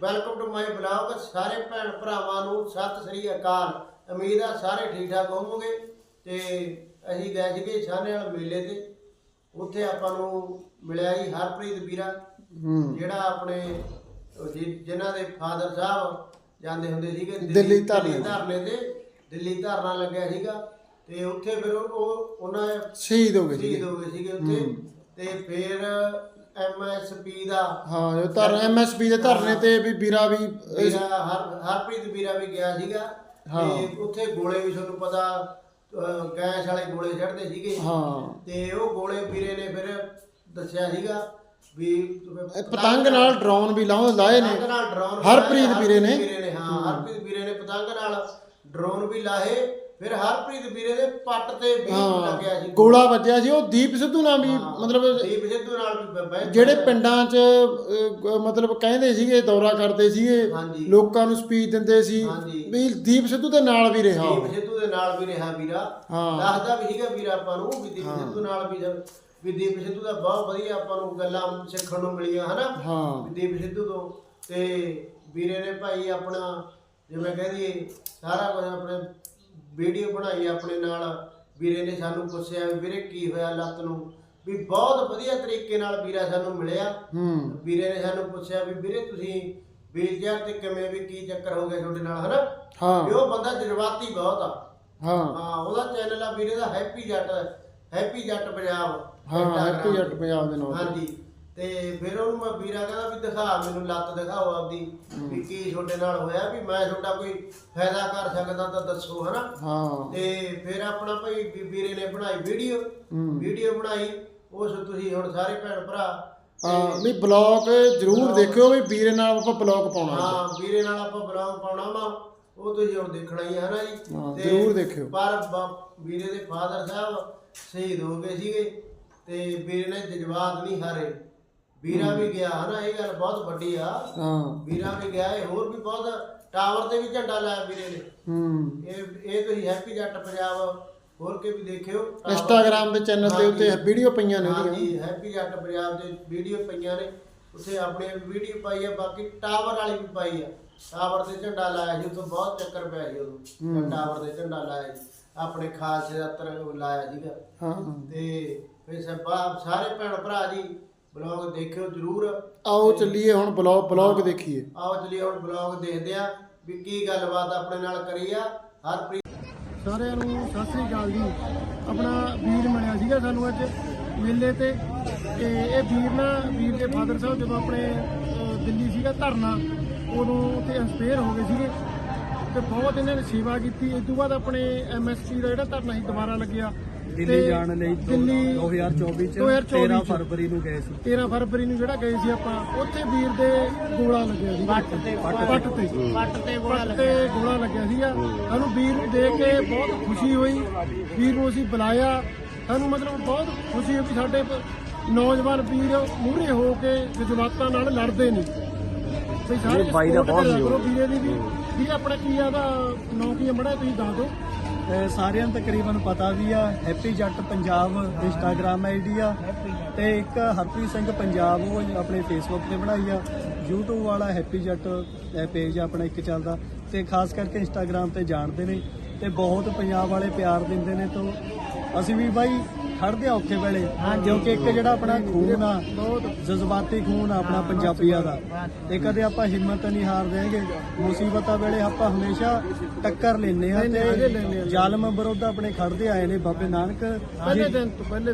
Welcome to my blog ਸਾਰੇ ਭੈਣ ਭਰਾਵਾਂ ਨੂੰ ਸਤਿ ਸ੍ਰੀ ਅਕਾਲ। ਉਮੀਦ ਆ ਸਾਰੇ ਠੀਕ ਠਾਕ ਹੋਵੋਗੇ ਤੇ ਅਸੀਂ ਗਏ ਸੀਗੇ ਛਾਨੇ ਵਾਲੇ ਮੇਲੇ ਤੇ। ਉੱਥੇ ਆਪਾਂ ਨੂੰ ਮਿਲਿਆ ਜੀ ਹਰਪ੍ਰੀਤ ਵੀਰਾ ਜਿਹੜਾ ਆਪਣੇ ਜਿ- ਜਿਨ੍ਹਾਂ ਦੇ ਫਾਦਰ ਸਾਹਿਬ ਜਾਂਦੇ ਹੁੰਦੇ ਸੀਗੇ ਦਿੱਲੀ ਧਰਨੇ। ਧਰਨੇ ਤੇ ਦਿੱਲੀ ਧਰਨਾ ਲੱਗਿਆ ਸੀਗਾ। ਤੇ ਉੱਥੇ ਫਿਰ ਉਹ ਉਹ- ਉਹਨਾਂ ਸ਼ਹੀਦ ਹੋ ਗਏ ਸ਼ਹੀਦ ਸੀ ਹੋ ਗਏ ਸੀਗੇ ਉੱਥੇ। ਤੇ ਫਿਰ ਐਮਐਸਪੀ ਦਾ। ਹਾਂ ਜੋ ਧਰ ਐਮਐਸਪੀ ਦੇ ਧਰਨੇ ਤੇ ਵੀ ਵੀਰਾ ਵੀ ਵੀਰਾ ਹਰ ਹਰਪ੍ਰੀਤ ਵੀਰਾ ਵੀ ਗਿਆ ਸੀਗਾ। ਹਾਂ। ਤੇ ਉੱਥੇ ਗੋਲੇ ਵੀ ਤੁਹਾਨੂੰ ਪਤਾ ਗੈਸ ਵਾਲੇ ਗੋਲੇ ਛੱਡਦੇ ਸੀਗੇ। ਹਾਂ। ਤੇ ਉਹ ਗੋਲੇ ਵੀਰੇ ਨੇ ਫਿਰ ਦੱਸਿਆ ਸੀਗਾ ਵੀ ਪਤੰਗ ਨਾਲ ਡਰੋਨ ਵੀ ਲਾਉ ਲਾਏ ਨੇ। ਹਰਪ੍ਰੀਤ ਵੀਰੇ ਨੇ। ਹਾਂ ਹਰਪ੍ਰੀਤ ਵੀਰੇ ਨੇ ਪਤੰਗ ਨਾਲ ਡਰੋਨ ਵੀ ਲਾਏ ਫਿਰ ਹਰਪ੍ਰੀਤ ਵੀਰੇ ਦੇ ਪੱਟ ਤੇ ਵੀ ਲੱਗਿਆ ਸੀ ਗੋਲਾ ਵੱਜਿਆ ਸੀ ਉਹ ਦੀਪ ਸਿੱਧੂ ਨਾਲ ਵੀ ਮਤਲਬ ਦੀਪ ਸਿੱਧੂ ਨਾਲ ਵੀ ਜਿਹੜੇ ਪਿੰਡਾਂ 'ਚ ਮਤਲਬ ਕਹਿੰਦੇ ਸੀਗੇ ਦੌਰਾ ਕਰਦੇ ਸੀਗੇ। ਲੋਕਾਂ ਨੂੰ ਸਪੀਚ ਦਿੰਦੇ ਸੀ। ਵੀ ਦੀਪ ਸਿੱਧੂ ਦੇ ਨਾਲ ਵੀ ਰਿਹਾ। ਦੀਪ ਸਿੱਧੂ ਦੇ ਨਾਲ ਵੀ ਰਿਹਾ ਵੀਰਾ। ਦੱਸਦਾ ਵੀ ਸੀਗਾ ਵੀਰਾ ਆਪਾਂ ਨੂੰ ਵੀ ਦੀਪ ਸਿੱਧੂ ਨਾਲ ਵੀ ਵੀ ਦੀਪ ਸਿੱਧੂ ਦਾ ਬਹੁਤ ਵਧੀਆ ਆਪਾਂ ਨੂੰ ਗੱਲਾਂ ਸਿੱਖਣ ਨੂੰ ਮਿਲੀਆਂ ਹਨਾ ਹਾਂ ਵੀ ਦੀਪ ਸਿੱਧੂ ਤੋਂ ਤੇ ਵੀਰੇ ਨੇ ਭਾਈ ਆਪਣਾ ਜਿਵੇਂ ਕਹਦੀਏ ਸਾਰਾ ਕੁਝ ਆਪਣੇ ਵੀਡੀਓ ਬਣਾਈ ਆਪਣੇ ਨਾਲ। ਵੀਰੇ ਨੇ ਸਾਨੂੰ ਪੁੱਛਿਆ ਵੀਰੇ ਕੀ ਹੋਇਆ ਲੱਤ ਨੂੰ? ਵੀ ਬਹੁਤ ਵਧੀਆ ਤਰੀਕੇ ਨਾਲ ਵੀਰਾ ਸਾਨੂੰ ਮਿਲਿਆ। ਹੂੰ। ਵੀਰੇ ਨੇ ਸਾਨੂੰ ਪੁੱਛਿਆ ਵੀ ਵੀਰੇ ਤੁਸੀਂ ਵੀਲਚੇਅਰ ਤੇ ਕਿਵੇਂ ਵੀ ਕੀ ਚੱਕਰ ਹੋ ਗਿਆ ਤੁਹਾਡੇ ਨਾਲ ਹਨਾ? ਹਾਂ। ਵੀ ਉਹ ਬੰਦਾ ਜਜ਼ਬਾਤੀ ਬਹੁਤ ਆ। ਹਾਂ। ਹਾਂ ਉਹਦਾ ਚੈਨਲ ਆ ਵੀਰੇ ਦਾ ਹੈਪੀ ਜੱਟ ਹੈਪੀ ਜੱਟ ਪੰਜਾਬ। ਹਾਂ Instagram ਹੈਪੀ ਜੱਟ। ਪੰਜਾਬ ਦੇ ਨਾਲ। ਹਾਂਜੀ। ਤੇ ਫਿਰ ਉਹਨੂੰ ਮੈਂ ਵੀਰਾ ਕਹਿੰਦਾ ਵੀ ਦਿਖਾ ਮੈਨੂੰ ਲੱਤ ਦਿਖਾਓ ਆਪਦੀ ਵੀ ਕੀ ਤੁਹਾਡੇ ਨਾਲ ਹੋਇਆ ਵੀ ਮੈਂ ਤੁਹਾਡਾ ਕੋਈ ਫਾਇਦਾ ਕਰ ਸਕਦਾ ਤਾਂ ਦੱਸੋ ਹਨਾ? ਹਾਂ। ਤੇ ਫਿਰ ਆਪਣਾ ਭਾਈ ਵੀ ਵੀਰੇ ਨੇ ਬਣਾਈ ਵੀਡੀਓ। ਵੀਡੀਓ ਬਣਾਈ ਉਸ ਤੁਸੀਂ ਹੁਣ ਸਾਰੇ ਭੈਣ ਭਰਾ ਹਾਂ ਵੀ ਬਲੌਗ ਜ਼ਰੂਰ ਦੇਖਿਓ ਵੀ ਵੀਰੇ ਨਾਲ ਆਪਾਂ ਬਲੌਗ ਪਾਉਣਾ ਹਾਂ ਵੀਰੇ ਨਾਲ ਆਪਾਂ ਬਲੌਗ ਪਾਉਣਾ ਵਾ ਉਹ ਤੁਸੀਂ ਹੁਣ ਦੇਖਣਾ ਹੀ ਹੈ ਨਾ ਜੀ? ਹਾਂ, ਤੇ ਜ਼ਰੂਰ ਦੇਖਿਓ। ਪਰ ਬ- ਵੀਰੇ ਦੇ ਫਾਦਰ ਸਾਹਿਬ ਸ਼ਹੀਦ ਹੋ ਗਏ ਸੀਗੇ ਤੇ ਵੀਰੇ ਨੇ ਜਜ਼ਬਾਤ ਨਹੀਂ ਹਾਰੇ। ਵੀਰਾ ਵੀ ਗਿਆ ਹਨਾ ਇਹ ਗੱਲ ਬਹੁਤ ਵੱਡੀ ਆ। ਹਾਂ। ਵੀਰਾ ਵੀ ਗਿਆ ਇਹ ਹੋਰ ਵੀ ਬਹੁਤ ਟਾਵਰ ਤੇ ਵੀ ਝੰਡਾ ਲਾਇਆ ਵੀਰੇ ਨੇ। ਹੂੰ। ਇਹ ਇਹ ਤੁਸੀਂ ਹੈਪੀ ਜੱਟ ਪੰਜਾਬ ਹੋਰ ਕੇ ਵੀ ਦੇਖਿਓ। ਇੰਸਟਾਗ੍ਰਾਮ ਦੇ ਚੈਨਲ ਤੇ ਉੱਤੇ ਵੀਡੀਓ ਪਈਆਂ ਨੇ ਉਹਦੀਆਂ ਹਾਂਜੀ ਹੈਪੀ ਜੱਟ ਪੰਜਾਬ ਦੇ ਵੀਡੀਓ ਪਈਆਂ ਨੇ। ਉੱਥੇ ਆਪਣੇ ਵੀਡੀਓ ਪਾਈ ਆ ਬਾਕੀ ਟਾਵਰ ਵਾਲੀ ਵੀ ਪਾਈ ਆ। ਟਾਵਰ ਤੇ ਝੰਡਾ ਲਾਇਆ ਸੀ ਉੱਥੇ ਬਹੁਤ ਚੱਕਰ ਪਿਆ ਸੀ ਉਦੋਂ। ਟਾਵਰ ਤੇ ਝੰਡਾ ਲਾਇਆ ਸੀ। ਆਪਣੇ ਖਾਲਸੇ ਦਾ ਤਰ ਲਾਇਆ ਸੀਗਾ। ਹਾਂ। ਤੇ ਫਿਰ ਸਭ ਸਾਰੇ ਭੈਣ ਭਰਾ ਜੀ ਬਲੌਗ ਦੇਖਿਓ ਜਰੂਰ। ਆਓ ਚੱਲੀਏ ਹੁਣ ਬਲੌਗ ਬਲੌਗ ਦੇਖੀਏ। ਆਓ ਚਲੀਏ ਹੁਣ ਬਲੌਗ ਦੇਖਦੇ ਆ ਵੀ ਕੀ ਗੱਲਬਾਤ ਆਪਣੇ ਨਾਲ ਕਰੀ ਆ। ਹਰਪ੍ਰੀਤ ਸਾਰਿਆਂ ਨੂੰ ਸਤਿ ਸ੍ਰੀ ਅਕਾਲ ਜੀ। ਆਪਣਾ ਵੀਰ ਮਿਲਿਆ ਸੀਗਾ ਸਾਨੂੰ ਅੱਜ ਮੇਲੇ ਤੇ। ਤੇ ਇਹ ਵੀਰ ਨਾ ਵੀਰ ਦੇ ਫਾਦਰ ਸਾਹਿਬ ਜਦੋਂ ਆਪਣੇ ਦਿੱਲੀ ਸੀਗਾ ਧਰਨਾ ਉਦੋਂ ਤੇ ਇੰਸਪਾਇਰ ਹੋ ਗਏ ਸੀਗੇ। ਤੇ ਬਹੁਤ ਇਹਨਾਂ ਨੇ ਸੇਵਾ ਕੀਤੀ। ਇਸ ਤੋਂ ਬਾਅਦ ਆਪਣੇ ਐਮਐਸਪੀ ਦਾ ਜਿਹੜਾ ਧਰਨਾ ਸੀ ਦੁਬਾਰਾ ਲੱਗਿਆ। ਦਿੱਲੀ ਜਾਣ ਲਈ ਤੋਂ ਦਿੱਲੀ 2024 ਚ 2024 13 ਚ। ਫਰਵਰੀ ਨੂੰ ਗਏ ਸੀ। 13 ਫਰਵਰੀ ਨੂੰ ਜਿਹੜਾ ਗਏ ਸੀ ਆਪਾਂ ਉੱਥੇ ਵੀਰ ਦੇ ਗੋਲਾ ਲੱਗਿਆ ਸੀ ਪੱਟ ਤੇ ਪੱਟ ਤੇ। ਪੱਟ ਤੇ ਗੋਲਾ ਪੱਟ ਤੇ ਗੋਲਾ ਲੱਗਿਆ ਸੀਗਾ। ਸਾਨੂੰ ਵੀਰ ਨੂੰ ਦੇਖ ਕੇ ਬਹੁਤ ਖੁਸ਼ੀ ਹੋਈ। ਵੀਰ ਨੂੰ ਅਸੀਂ ਬੁਲਾਇਆ। ਸਾਨੂੰ ਮਤਲਬ ਬਹੁਤ ਖੁਸ਼ੀ ਹੋਈ ਵੀ ਸਾਡੇ ਨੌਜਵਾਨ ਵੀਰ ਮੂਹਰੇ ਹੋ ਕੇ ਜਜ਼ਬਾਤਾਂ ਨਾਲ ਲੜਦੇ ਨੇ। ਵੀ ਸਾਰੇ ਬਾਈ ਦਾ ਬਹੁਤ। ਕਰੋ ਵੀਰੇ ਦੀ ਵੀ। ਵੀ ਆਪਣਾ ਕੀ ਆ ਦਾ ਨਾਂ ਕੀ ਮੜਾ ਤੁਸੀਂ ਦੱਸ ਦਿਓ। ਸਾਰਿਆਂ ਨੂੰ ਤਕਰੀਬਨ ਪਤਾ ਵੀ ਆ ਹੈਪੀ ਜੱਟ ਪੰਜਾਬ ਇੰਸਟਾਗ੍ਰam ਆਈਡੀ ਆ ਤੇ ਇੱਕ ਹਰਪ੍ਰੀਤ ਸਿੰਘ ਪੰਜਾਬ ਉਹ ਆਪਣੇ ਫੇਸਬੁੱਕ ਤੇ ਬਣਾਈ ਆ। YouTube ਵਾਲਾ ਹੈਪੀ ਜੱਟ ਪੇਜ ਆਪਣਾ ਇੱਕ ਚੱਲਦਾ ਤੇ ਖਾਸ ਕਰਕੇ ਇੰਸਟਾਗ੍ਰam ਤੇ ਜਾਣਦੇ ਨੇ ਤੇ ਬਹੁਤ ਪੰਜਾਬ ਵਾਲੇ ਪਿਆਰ ਦਿੰਦੇ ਨੇ ਤੋਂ ਅਸੀਂ ਵੀ ਬਾਈ ਖੜਦੇ ਆ ਔਖੇ ਵੇਲੇ। ਕਿਉਂਕਿ ਇੱਕ ਜਿਹੜਾ ਆਪਣਾ ਖੂਨ ਆ ਬਹੁਤ ਜਜ਼ਬਾਤੀ ਖੂਨ ਆ ਆਪਣਾ ਪੰਜਾਬੀਆਂ ਦਾ। ਤੇ ਕਦੇ ਆਪਾਂ ਹਿੰਮਤ ਨਹੀਂ ਹਾਰਦੇ ਹੈਗੇ। ਮੁਸੀਬਤਾਂ ਵੇਲੇ ਆਪਾਂ ਹਮੇਸ਼ਾ ਟੱਕਰ ਲੈਨੇ ਆ ਤੇ ਜ਼ਾਲਮ ਵਿਰੁੱਧ ਆਪਣੇ ਖੜਦੇ ਆਏ ਨੇ ਬਾਬੇ ਨਾਨਕ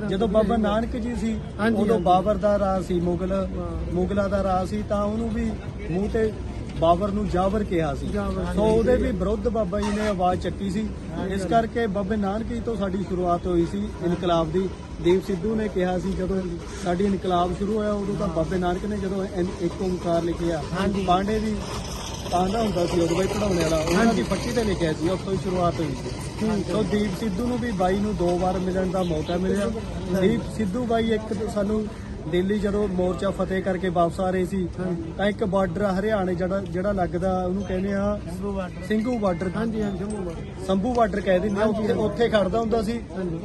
ਜਦੋਂ ਬਾਬਾ ਨਾਨਕ ਜੀ ਸੀ ਉਦੋਂ। ਬਾਬਰ ਦਾ ਰਾਜ ਸੀ ਮੁਗਲ ਮੁਗਲਾਂ ਦਾ ਰਾਜ ਸੀ ਤਾਂ ਉਹਨੂੰ ਵੀ ਮੂੰਹ ਤੇ ਬਾਬਰ ਨੂੰ ਜਾਬਰ ਕਿਹਾ ਸੀ। ਸੋ ਉਹਦੇ ਵੀ ਵਿਰੁੱਧ ਬਾਬਾ ਜੀ ਨੇ ਆਵਾਜ਼ ਚੱਕੀ ਸੀ। ਇਸ ਕਰਕੇ ਬਾਬੇ ਨਾਨਕ ਤੋਂ ਸਾਡੀ ਸ਼ੁਰੂਆਤ ਹੋਈ ਸੀ ਇਨਕਲਾਬ ਦੀ। ਦੇਵ ਸਿੱਧੂ ਨੇ ਕਿਹਾ ਸੀ ਜਦੋਂ ਸਾਡੀ ਇਨਕਲਾਬ ਸ਼ੁਰੂ ਹੋਇਆ ਉਦੋਂ ਤਾਂ ਬਾਬੇ ਨਾਨਕ ਨੇ ਜਦੋਂ ਇੱਕ ਓੰਕਾਰ ਲਿਖਿਆ। ਪਾਂਡੇ ਦੀ ਪਾਂਡਾ ਹੁੰਦਾ ਸੀ ਉਦੋਂ ਬਾਈ ਪੜਾਉਣੇ ਵਾਲਾ ਉਹਨਾਂ ਦੀ ਫੱਟੀ ਤੇ ਲਿਖਿਆ ਸੀ ਉੱਥੋਂ ਹੀ ਸ਼ੁਰੂਆਤ ਹੋਈ ਸੀ। ਸੋ ਦੀਪ ਸਿੱਧੂ ਨੂੰ ਵੀ ਬਾਈ ਨੂੰ ਦੋ ਵਾਰ ਮਿਲਣ ਦਾ ਮੌਕਾ ਮਿਲਿਆ। ਦੀਪ ਸਿੱਧੂ ਬਾਈ ਇੱਕ ਤਾਂ ਸਾਨੂੰ ਦਿੱਲੀ ਜਦੋਂ ਮੋਰਚਾ ਫਤਿਹ ਕਰਕੇ ਵਾਪਸ ਆ ਰਹੇ ਸੀ ਤਾਂ ਇੱਕ ਬਾਰਡਰ ਹਰਿਆਣੇ ਜਿਹੜਾ ਜਿਹੜਾ ਲੱਗਦਾ ਉਹਨੂੰ ਕਹਿੰਦੇ ਆ ਸਿੰਘੂ ਬਾਰਡਰ। ਹਾਂਜੀ ਹਾਂਜੀ ਜੰਮੂ ਸੰਭੂ ਬਾਰਡਰ ਕਹਿ ਦਿੰਦੇ ਆ ਉੱਥੇ ਉੱਥੇ ਖੜਦਾ ਹੁੰਦਾ ਸੀ।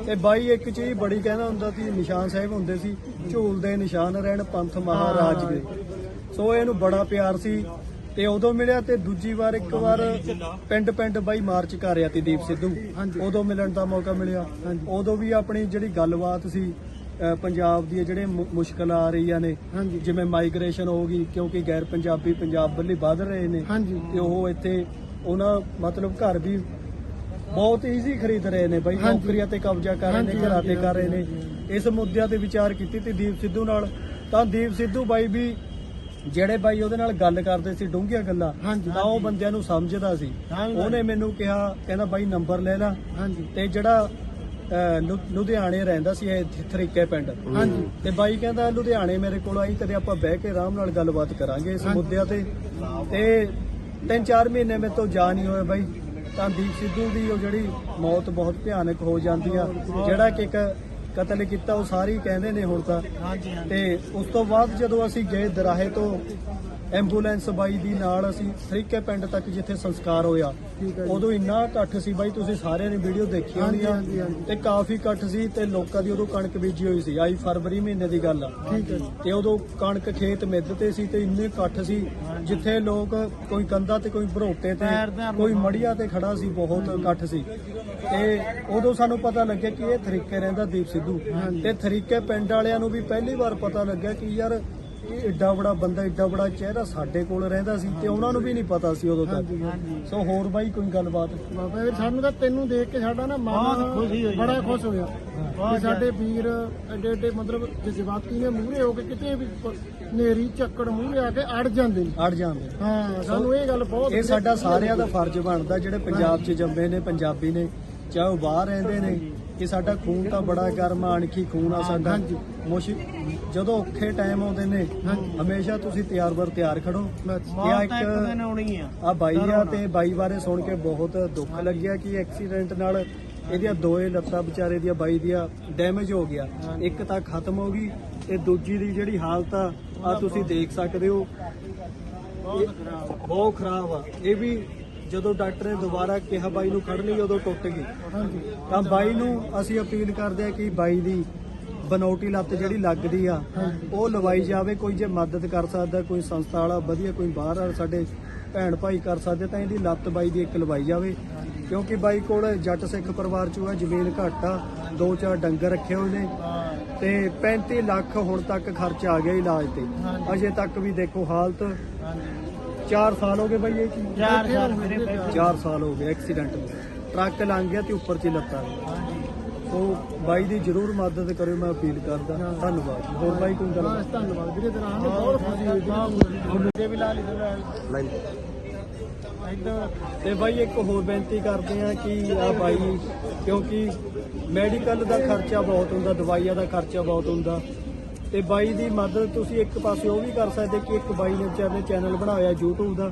ਤੇ ਬਾਈ ਇੱਕ ਚੀਜ਼ ਬੜੀ ਕਹਿੰਦਾ ਹੁੰਦਾ ਸੀ ਨਿਸ਼ਾਨ ਸਾਹਿਬ ਹੁੰਦੇ ਸੀ ਝੂਲ ਦੇ ਨਿਸ਼ਾਨ ਰਹਿਣ ਪੰਥ ਮਹਾਰਾਜ ਦੇ। ਸੋ ਇਹਨੂੰ ਬੜਾ ਪਿਆਰ ਸੀ ਤੇ ਉਦੋਂ ਮਿਲਿਆ ਤੇ ਦੂਜੀ ਵਾਰ ਇੱਕ ਵਾਰ ਪਿੰਡ ਪਿੰਡ ਬਾਈ ਮਾਰਚ ਕਰ ਰਿਹਾ ਤੀ ਦੀਪ ਸਿੱਧੂ। ਉਦੋਂ ਮਿਲਣ ਦਾ ਮੌਕਾ ਮਿਲਿਆ। ਉਦੋਂ ਵੀ ਆਪਣੀ ਜਿਹੜੀ ਗੱਲਬਾਤ ਸੀ ਪੰਜਾਬ ਦੀ ਜਿਹੜੇ ਮੁਸ਼ਕਲਾਂ ਆ ਰਹੀਆਂ ਨੇ ਜਿਵੇਂ ਮਾਈਗ੍ਰੇਸ਼ਨ ਹੋ ਗਈ ਕਿਉਂਕਿ ਗੈਰ ਪੰਜਾਬੀ ਪੰਜਾਬ ਵੱਲੇ ਵੱਧ ਰਹੇ ਨੇ ਤੇ ਉਹ ਇੱਥੇ ਉਹਨਾਂ ਮਤਲਬ ਘਰ ਵੀ ਬਹੁਤ ਈਜ਼ੀ ਖਰੀਦ ਰਹੇ ਨੇ ਬਈ। ਨੌਕਰੀਆਂ ਤੇ ਕਬਜ਼ਾ ਕਰ ਰਹੇ ਨੇ ਘਰਾਂ ਤੇ ਕਰ ਰਹੇ ਨੇ। ਇਸ ਮੁੱਦਿਆਂ ਤੇ ਵਿਚਾਰ ਕੀਤੀ ਤੇ ਦੀਪ ਸਿੱਧੂ ਨਾਲ। ਤਾਂ ਦੀਪ ਸਿੱਧੂ ਬਾਈ ਵੀ ਜਿਹੜੇ ਬਾਈ ਉਹਦੇ ਨਾਲ ਗੱਲ ਕਰਦੇ ਸੀ ਡੂੰਘੀਆਂ ਗੱਲਾਂ। ਤਾਂ ਉਹ ਬੰਦਿਆਂ ਨੂੰ ਸਮਝਦਾ ਸੀ। ਉਹਨੇ ਮੈਨੂੰ ਕਿਹਾ ਕਹਿੰਦਾ ਬਾਈ ਨੰਬਰ ਲੈ ਲੈ। ਤੇ ਜਿਹੜਾ ਲੁਧਿਆਣੇ ਰਹਿੰਦਾ ਸੀ ਇਹ ਥਰੀਕੇ ਪਿੰਡ। ਹਾਂਜੀ। ਤੇ ਬਾਈ ਕਹਿੰਦਾ ਲੁਧਿਆਣੇ ਮੇਰੇ ਕੋਲ ਆਈ ਕਦੇ ਆਪਾਂ ਬਹਿ ਕੇ ਆਰਾਮ ਨਾਲ ਗੱਲਬਾਤ ਕਰਾਂਗੇ ਇਸ। ਮੁੱਦਿਆਂ ਤੇ। ਤੇ ਤਿੰਨ ਚਾਰ ਮਹੀਨੇ ਮੇਰੇ ਤੋਂ ਜਾ ਨਹੀਂ ਹੋਏ ਬਾਈ। ਤਾਂ ਦੀਪ ਸਿੱਧੂ ਦੀ ਉਹ ਜਿਹੜੀ ਮੌਤ ਬਹੁਤ ਭਿਆਨਕ ਹੋ ਜਾਂਦੀ ਆ। ਜਿਹੜਾ ਕਿ ਇੱਕ ਕਤਲ ਕੀਤਾ ਉਹ ਸਾਰੇ ਕਹਿੰਦੇ ਨੇ ਹੁਣ ਤਾਂ। ਹਾਂਜੀ। ਤੇ ਉਸ ਤੋਂ ਬਾਅਦ ਜਦੋਂ ਅਸੀਂ ਗਏ ਦਰਾਹੇ ਤੋਂ ਐਂਬੂਲੈਂਸ ਬਾਈ ਦੀ ਨਾਲ ਅਸੀਂ ਤਰੀਕੇ ਪਿੰਡ ਤੱਕ ਜਿੱਥੇ ਸੰਸਕਾਰ ਹੋਇਆ। ਉਦੋਂ ਇੰਨਾ ਇਕੱਠ ਸੀ ਬਾਈ ਤੁਸੀਂ ਸਾਰਿਆਂ ਨੇ ਵੀਡੀਓ ਦੇਖੀ ਹੋਣੀ ਆ। ਤੇ ਕਾਫੀ ਇਕੱਠ ਸੀ ਤੇ ਲੋਕਾਂ ਦੀ ਉਦੋਂ ਕਣਕ ਬੀਜੀ ਹੋਈ ਸੀ ਆਈ ਫਰਵਰੀ ਮਹੀਨੇ ਦੀ ਗੱਲ ਆ। ਤੇ ਉਦੋਂ ਕਣਕ ਖੇਤ ਮਿੱਧ ਤੇ ਸੀ ਤੇ ਇੰਨੇ ਇਕੱਠ ਸੀ ਜਿੱਥੇ ਲੋਕ ਕੋਈ ਕੰਧਾਂ ਤੇ ਕੋਈ ਭਰੋਟੇ ਤੇ ਕੋਈ ਮੜੀਆਂ ਤੇ ਖੜਾ ਸੀ ਬਹੁਤ ਇਕੱਠ ਸੀ। ਤੇ ਉਦੋਂ ਸਾਨੂੰ ਪਤਾ ਲੱਗਿਆ ਕਿ ਇਹ ਤਰੀਕੇ ਰਹਿੰਦਾ ਦੀਪ ਸਿੱਧੂ। ਤੇ ਤਰੀਕੇ ਪਿੰਡ ਵਾਲਿਆਂ ਨੂੰ ਵੀ ਪਹਿਲੀ ਵਾਰ ਪਤਾ ਲੱਗਿਆ ਕਿ ਯਾਰ ਇਹ ਏਡਾ ਬੜਾ ਬੰਦਾ ਏਡਾ ਬੜਾ ਚਿਹਰਾ ਸਾਡੇ ਕੋਲ ਰਹਿੰਦਾ ਸੀ ਤੇ ਉਹਨਾਂ ਨੂੰ ਵੀ ਨਹੀਂ ਪਤਾ ਸੀ ਉਦੋਂ ਤੱਕ। ਸੋ ਹੋਰ ਬਾਈ ਕੋਈ ਗੱਲਬਾਤ? ਬਾਬਾ ਜੀ ਸਾਨੂੰ ਤਾਂ ਤੈਨੂੰ ਦੇਖ ਕੇ ਸਾਡਾ ਨਾ ਮਨ ਬੜਾ ਖੁਸ਼ ਹੋਇਆ। ਕਿ ਸਾਡੇ ਵੀਰ ਐਡੇ ਐਡੇ ਮਤਲਬ ਜਜ਼ਬਾਤੀ ਨੇ ਮੂਹਰੇ ਹੋ ਕੇ ਕਿਤੇ ਵੀ ਨੇਰੀ ਝੱਕੜ ਮੂਹਰੇ ਆ ਕੇ ਅੜ ਜਾਂਦੇ ਨੇ। ਅੜ ਜਾਂਦੇ ਹਾਂ ਸਾਨੂੰ ਇਹ ਗੱਲ ਬਹੁਤ ਇਹ ਸਾਡਾ ਸਾਰਿਆਂ ਦਾ ਫਰਜ਼ ਬਣਦਾ ਜਿਹੜੇ ਪੰਜਾਬ 'ਚ ਜੰਮੇ ਨੇ ਪੰਜਾਬੀ ਨੇ ਚਾਹੇ ਉਹ ਬਾਹਰ ਰਹਿੰਦੇ ਨੇ ਕਿ ਸਾਡਾ ਖੂਨ ਤਾਂ ਬੜਾ ਗਰਮ ਆ ਅਣਖੀ ਖੂਨ ਆ ਸਾਡਾ। ਮੁਸ਼ ਜਦੋਂ ਔਖੇ ਟਾਈਮ ਆਉਂਦੇ ਨੇ। ਹਮੇਸ਼ਾ ਤੁਸੀਂ ਤਿਆਰ ਬਰ ਤਿਆਰ ਖੜੋ। ਆ ਇੱਕ ਆ। ਬਾਈ ਆ ਤੇ ਬਾਈ ਬਾਰੇ ਸੁਣ ਕੇ ਬਹੁਤ ਦੁੱਖ ਲੱਗਿਆ ਕਿ ਐਕਸੀਡੈਂਟ ਨਾਲ ਇਹਦੀਆਂ ਦੋਏ ਲੱਤਾਂ ਵਿਚਾਰੇ ਦੀਆਂ ਬਾਈ ਦੀਆਂ ਡੈਮੇਜ ਹੋ ਗਿਆ। ਇੱਕ ਤਾਂ ਖਤਮ ਹੋ ਗਈ ਤੇ ਦੂਜੀ ਦੀ ਜਿਹੜੀ ਹਾਲਤ ਆ ਆ ਤੁਸੀਂ ਦੇਖ ਸਕਦੇ ਹੋ। ਇਹ ਬਹੁਤ ਖਰਾਬ ਆ। ਇਹ ਵੀ ਜਦੋਂ ਡਾਕਟਰ ਨੇ ਦੁਬਾਰਾ ਕਿਹਾ ਬਾਈ ਨੂੰ ਖੜ ਲਈ ਉਦੋਂ ਟੁੱਟ ਗਈ। ਤਾਂ ਬਾਈ ਨੂੰ ਅਸੀਂ ਅਪੀਲ ਕਰਦੇ ਆ ਕਿ ਬਾਈ ਦੀ ਬਨੌਟੀ ਲੱਤ ਜਿਹੜੀ ਲੱਗਦੀ ਆ ਉਹ ਲਵਾਈ ਜਾਵੇ। ਕੋਈ ਜੇ ਮਦਦ ਕਰ ਸਕਦਾ ਕੋਈ ਸੰਸਥਾ ਵਾਲਾ ਵਧੀਆ ਕੋਈ ਬਾਹਰ ਆ ਸਾਡੇ ਭੈਣ ਭਾਈ ਕਰ ਸਕਦੇ ਤਾਂ ਇਹਦੀ ਲੱਤ ਬਾਈ ਦੀ ਇੱਕ ਲਵਾਈ ਜਾਵੇ। ਕਿਉਂਕਿ ਬਾਈ ਕੋਲ ਜੱਟ ਸਿੱਖ ਪਰਿਵਾਰ ਚੋਂ ਆ ਜ਼ਮੀਨ ਘੱਟ ਆ ਦੋ ਚਾਰ ਡੰਗਰ ਰੱਖੇ ਹੋਏ ਨੇ ਤੇ 35 ਲੱਖ ਹੁਣ ਤੱਕ ਖਰਚ ਆ ਗਿਆ ਇਲਾਜ ਤੇ। ਅਜੇ ਤੱਕ ਵੀ ਦੇਖੋ ਹਾਲਤ। 4 ਸਾਲ ਹੋ ਗਏ ਬਾਈ ਇਹ ਚੀਜ਼ ਚਾਰ ਸਾਲ ਮੇਰੇ ਪੈਸੇ 4 ਸਾਲ ਹੋ ਗਏ ਐਕਸੀਡੈਂਟ ਨੂੰ। ਟਰੱਕ ਲੰਘ ਗਿਆ ਤੇ ਉੱਪਰ ਚ ਹੀ ਲੱਤਾਂ ਸੋ ਬਾਈ ਦੀ ਜਰੂਰ ਮਦਦ ਕਰਿਓ ਮੈਂ ਅਪੀਲ ਕਰਦਾ। ਧੰਨਵਾਦ। ਹੋਰ ਬਾਈ ਕੋਈ ਗੱਲ? ਬਸ ਧੰਨਵਾਦ ਵੀਰੇ ਤੇਰਾ ਸਾਨੂੰ ਬਹੁਤ ਖੁਸ਼ੀ ਹੋਈ ਵੀਰੇ ਵੀ ਲਾ ਲਈ ਇੱਧਰ ਤੇ ਬਾਈ ਇੱਕ ਹੋਰ ਬੇਨਤੀ ਕਰਦੇ ਆ ਕਿ ਆ ਬਾਈ ਕਿਉਂਕਿ ਮੈਡੀਕਲ ਦਾ ਖਰਚਾ ਬਹੁਤ ਹੁੰਦਾ ਦਵਾਈਆਂ ਦਾ ਖਰਚਾ ਬਹੁਤ ਹੁੰਦਾ। ਤੇ ਬਾਈ ਦੀ ਮਦਦ ਤੁਸੀਂ ਇੱਕ ਪਾਸੇ ਉਹ ਵੀ ਕਰ ਸਕਦੇ ਕਿ ਇੱਕ ਬਾਈ ਨੇ ਵਿਚਾਰੇ ਚੈਨਲ ਬਣਾਇਆ YouTube ਦਾ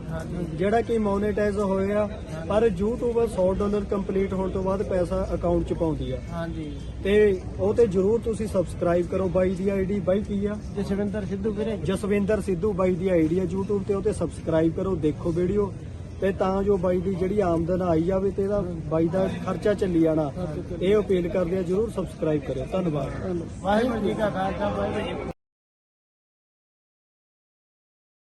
ਜਿਹੜਾ ਕਿ ਮੋਨੇਟਾਈਜ਼ ਹੋਇਆ ਪਰ YouTube 100 ਡਾਲਰ ਕੰਪਲੀਟ ਹੋਣ ਤੋਂ ਬਾਅਦ ਪੈਸਾ ਅਕਾਊਂਟ 'ਚ ਪਾਉਂਦੀ ਆ। ਹਾਂਜੀ। ਤੇ ਉਹ ਤੇ ਜਰੂਰ ਤੁਸੀਂ ਸਬਸਕ੍ਰਾਈਬ ਕਰੋ ਬਾਈ ਦੀ ਆਈਡੀ ਬਾਈ ਕੀ ਆ? ਜਸਵਿੰਦਰ ਸਿੱਧੂ ਵੀਰੇ। ਜਸਵਿੰਦਰ ਸਿੱਧੂ ਬਾਈ ਦੀ ਆਈਡੀ ਆ YouTube ਤੇ ਉਹ ਤੇ ਸਬਸਕ੍ਰਾਈਬ ਕਰੋ ਦੇਖੋ ਵੀਡੀਓ ਤੇ ਤਾਂ ਜੋ ਬਾਈ ਦੀ ਜਿਹੜੀ ਆਮਦਨ ਆਈ ਜਾਵੇ ਤੇ ਇਹਦਾ ਬਾਈ ਦਾ ਖਰਚਾ ਚੱਲੀ ਜਾਣਾ। ਇਹ ਅਪੀਲ ਕਰਦੇ ਆ, ਜਰੂਰ ਸਬਸਕ੍ਰਾਈਬ ਕਰਿਓ। ਧੰਨਵਾਦ। ਵਾਹਿਗੁਰੂ ਜੀ ਕਾ ਖਾਲਸਾ, ਵਾਹਿਗੁਰੂ